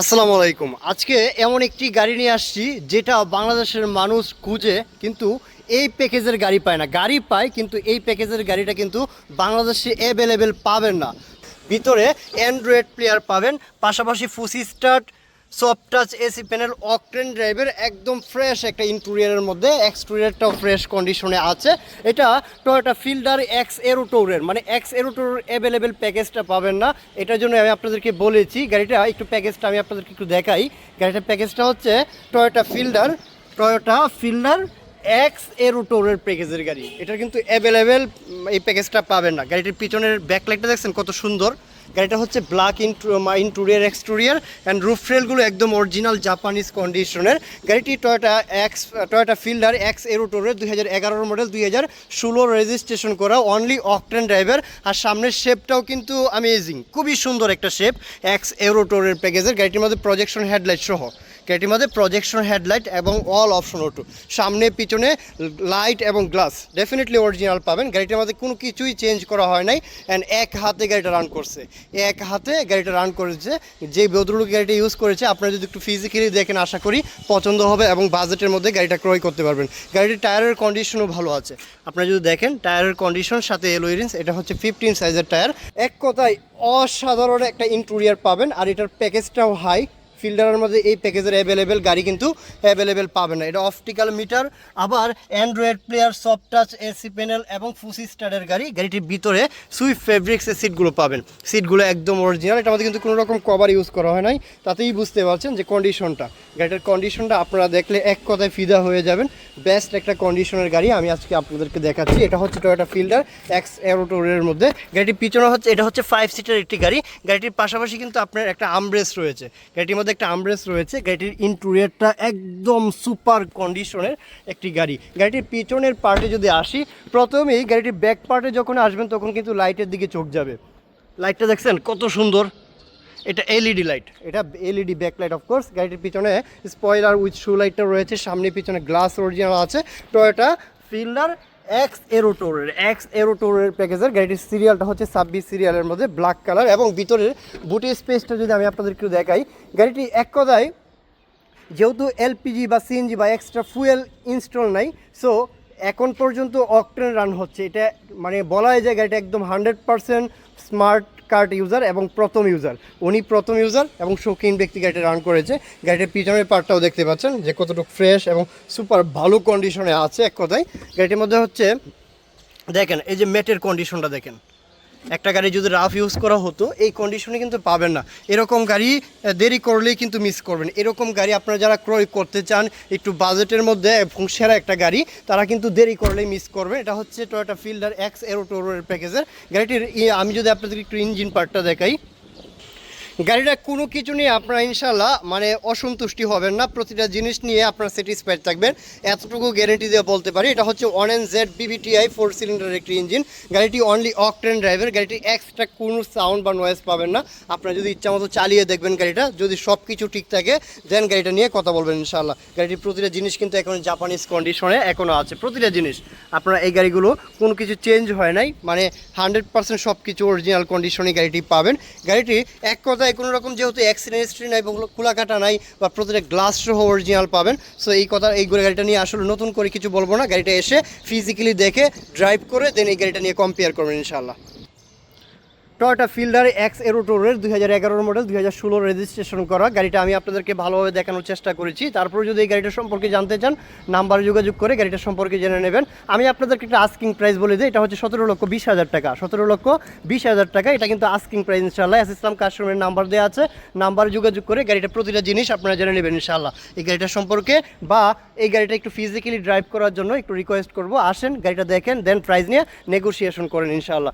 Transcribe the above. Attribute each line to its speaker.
Speaker 1: আসসালামু আলাইকুম। আজকে এমন একটি গাড়ি নিয়ে আসছি, যেটা বাংলাদেশের মানুষ খুঁজে কিন্তু এই প্যাকেজের গাড়ি পায় না। গাড়ি পায়, কিন্তু এই প্যাকেজের গাড়িটা কিন্তু বাংলাদেশে অ্যাভেলেবেল পাবেন না। ভিতরে অ্যান্ড্রয়েড প্লেয়ার পাবেন, পাশাপাশি push start soft touch AC panel octane ড্রাইভের একদম ফ্রেশ একটা ইন্টেরিয়ারের মধ্যে এক্সটেরিয়ারটাও ফ্রেশ কন্ডিশনে আছে। এটা টয়োটা ফিল্ডার এক্স এরোটোরের মানে এক্স এরোটোর অ্যাভেলেবেল প্যাকেজটা পাবেন না। এটার জন্য আমি আপনাদেরকে বলেছি, গাড়িটা একটু প্যাকেজটা আমি আপনাদেরকে একটু দেখাই। গাড়িটার প্যাকেজটা হচ্ছে Toyota Fielder Toyota Fielder X এরোটোরের প্যাকেজের গাড়ি। এটা কিন্তু অ্যাভেলেবেল এই প্যাকেজটা পাবেন না। গাড়িটির পিছনের ব্যাকলাইটটা দেখছেন কত সুন্দর? গাড়িটা হচ্ছে black interior exterior and roof রেলগুলো একদম অরিজিনাল জাপানিজ কন্ডিশনের গাড়িটি Toyota X Toyota Fielder X এরোটোরের দুই হাজার এগারোর মডেল দুই হাজার ষোলো রেজিস্ট্রেশন করা অনলি অকটেন ড্রাইভার আর সামনের শেপটাও কিন্তু আমেজিং খুবই সুন্দর একটা শেপ এক্স এরোটোরের প্যাকেজের গাড়িটির মধ্যে প্রজেকশন হেডলাইট সহ। গাড়িটির মধ্যে প্রজেকশন হেডলাইট এবং অল অপশন অটো সামনে, পিছনে লাইট এবং গ্লাস ডেফিনেটলি অরিজিনাল পাবেন। গাড়িটার মধ্যে কোনো কিছুই চেঞ্জ করা হয় নাই। অ্যান্ড এক হাতে গাড়িটা রান করছে। এক হাতে গাড়িটা রান করেছে। যে ভদ্রলোক গাড়িটা ইউজ করেছে, আপনারা যদি একটু ফিজিক্যালি দেখেন, আশা করি পছন্দ হবে এবং বাজেটের মধ্যে গাড়িটা ক্রয় করতে পারবেন। গাড়িটির টায়ারের কন্ডিশনও ভালো আছে। আপনারা যদি দেখেন টায়ারের কন্ডিশন সাথে এলোইরিন্স এটা হচ্ছে ফিফটিন সাইজের টায়ার এক কথায় অসাধারণ একটা ইন্টেরিয়ার পাবেন। আর এটার প্যাকেজটাও হাই ফিল্ডারের মধ্যে এই প্যাকেজের অ্যাভেলেবেল গাড়ি কিন্তু অ্যাভেলেবেল পাবে না। এটা অপটিক্যাল মিটার আবার Android player soft touch AC panel এবং ফুসি স্টারের গাড়ি। গাড়িটির ভিতরে সুইফট ফেব্রিক্সের সিটগুলো পাবেন। সিটগুলো একদম অরিজিনাল এটা মধ্যে কিন্তু কোনো রকম কভার ইউজ করা হয় নাই। তাতেই বুঝতে পারছেন যে কন্ডিশনটা গাড়িটার কন্ডিশনটা আপনারা দেখলে এক কথায় ফিদা হয়ে যাবেন। বেস্ট একটা কন্ডিশনের গাড়ি আমি আজকে আপনাদেরকে দেখাচ্ছি। এটা হচ্ছে টয়োটা ফিল্ডার এক্স এরোটোরের মধ্যে। গাড়িটির পিছনে হচ্ছে, এটা হচ্ছে ফাইভ সিটার একটি গাড়ি। গাড়িটির পাশাপাশি কিন্তু আপনার একটা আমব্রেস রয়েছে। গাড়িটির মধ্যে একটা আমব্রেস রয়েছে। গাড়িটির ইন্টেরিয়রটা একদম সুপার কন্ডিশনের একটি গাড়ি। গাড়িটির পিছনের পার্টে যদি আসি, প্রথমেই গাড়িটির ব্যাক পার্টে যখন আসবেন, তখন কিন্তু লাইটের দিকে চোখ যাবে। লাইটটা দেখছেন? কত সুন্দর। এটা এলইডি লাইট এটা LED back light of course গাড়িটির পিছনে স্পয়লার উইথ শু লাইটটা রয়েছে। সামনে পিছনে গ্লাস অরিজিনাল আছে। টয়োটা ফিল্ডার এক্স এরোটোরের এক্স এরোটোরের প্যাকেজের গাড়িটির সিরিয়ালটা হচ্ছে ছাব্বিশ সিরিয়ালের মধ্যে ব্ল্যাক কালার এবং ভিতরের বুটি স্পেসটা যদি আমি আপনাদের একটু দেখাই, গাড়িটি এক কথায় যেহেতু এলপিজি বা সিএনজি বা এক্সট্রা ফুয়েল ইনস্টল নাই সো এখন পর্যন্ত অকটেন রান হচ্ছে। এটা মানে বলা যায় গাড়িটা একদম hundred percent smart card user এবং প্রথম ইউজার। উনি প্রথম ইউজার এবং শৌখিন ব্যক্তি গাড়িটা রান করেছে। গাড়িটার পিছনের পার্টটাও দেখতে পাচ্ছেন যে কতটুকু ফ্রেশ এবং সুপার ভালো কন্ডিশনে আছে এক কথায়। গাড়িটির মধ্যে হচ্ছে, দেখেন, এই যে মেটের কন্ডিশনটা দেখেন। একটা গাড়ি যদি রাফ ইউজ করা হতো, এই কন্ডিশনে কিন্তু পাবেন না। এরকম গাড়ি দেরি করলেই কিন্তু মিস করবেন। এরকম গাড়ি আপনারা যারা ক্রয় করতে চান, একটু বাজেটের মধ্যে এবং সেরা একটা গাড়ি, তারা কিন্তু দেরি করলেই মিস করবেন এটা হচ্ছে টয়টা ফিল্ডার এক্স এরোটোরের প্যাকেজের গাড়িটির ই- আমি যদি আপনাদের একটু ইঞ্জিন পার্টটা দেখাই। গাড়িটা কোনো কিছু নিয়ে আপনারা ইনশাল্লাহ মানে অসন্তুষ্টি হবেন না। প্রতিটা জিনিস নিয়ে আপনারা স্যাটিসফাইড থাকবেন। এতটুকু গ্যারেন্টি দিয়ে বলতে পারি, এটা হচ্ছে one N Z VVTI four cylinder একটি ইঞ্জিন গাড়িটি অনলি অকটেন ড্রাইভার গাড়িটি এক্সট্রা কোনো সাউন্ড বা নয়েজ পাবেন না। আপনারা যদি ইচ্ছা মতো চালিয়ে দেখবেন গাড়িটা, যদি সব কিছু ঠিক থাকে দেন গাড়িটা নিয়ে কথা বলবেন ইনশাল্লাহ গাড়িটির প্রতিটা জিনিস কিন্তু এখন জাপানিজ কন্ডিশনে এখনও আছে। প্রতিটা জিনিস, আপনারা এই গাড়িগুলো কোনো কিছু চেঞ্জ হয় নাই। মানে হান্ড্রেড পার্সেন্ট সব কিছু অরিজিনাল কন্ডিশনে গাড়িটি পাবেন। গাড়িটি এক কথায় কোনো রকম যেহেতু অ্যাক্সিডেন্ট হিস্ট্রি নাই এবং খোলাকাটা নাই বা প্রতিটা গ্লাস সহ অরিজিনাল পাবেন। সো এই কথা, এই গাড়িটা নিয়ে আসলে নতুন করে কিছু বলব না। গাড়িটা এসে ফিজিক্যালি দেখে ড্রাইভ করে দেন এই গাড়িটা নিয়ে কম্পেয়ার করবেন ইনশাল্লাহ টয়োটা ফিল্ডার এক্স এরোটোরের দুই হাজার এগারোর মডেল দুই হাজার ষোলো রেজিস্ট্রেশন করা। গাড়িটা আমি আপনাদেরকে ভালোভাবে দেখানোর চেষ্টা করেছি। তারপরে যদি এই গাড়িটা সম্পর্কে জানতে চান, নাম্বারে যোগাযোগ করে গাড়িটা সম্পর্কে জেনে নেবেন। আমি আপনাদেরকে একটা আস্কিং প্রাইস বলে দিই, এটা হচ্ছে সতেরো লক্ষ বিশ হাজার টাকা। সতেরো লক্ষ বিশ হাজার টাকা, এটা কিন্তু আস্কিং প্রাইস ইনশাল্লাহ এস ইসলাম কাস্টমারের নাম্বার দেওয়া আছে। নাম্বারে যোগাযোগ করে গাড়িটা প্রতিটা জিনিস আপনারা জেনে নেবেন ইনশাল্লাহ এই গাড়িটা সম্পর্কে বা এই গাড়িটা একটু ফিজিক্যালি ড্রাইভ করার জন্য একটু রিকোয়েস্ট করব। আসেন, গাড়িটা দেখেন দেন প্রাইস নিয়ে নেগোসিয়েশন করেন ইনশাল্লাহ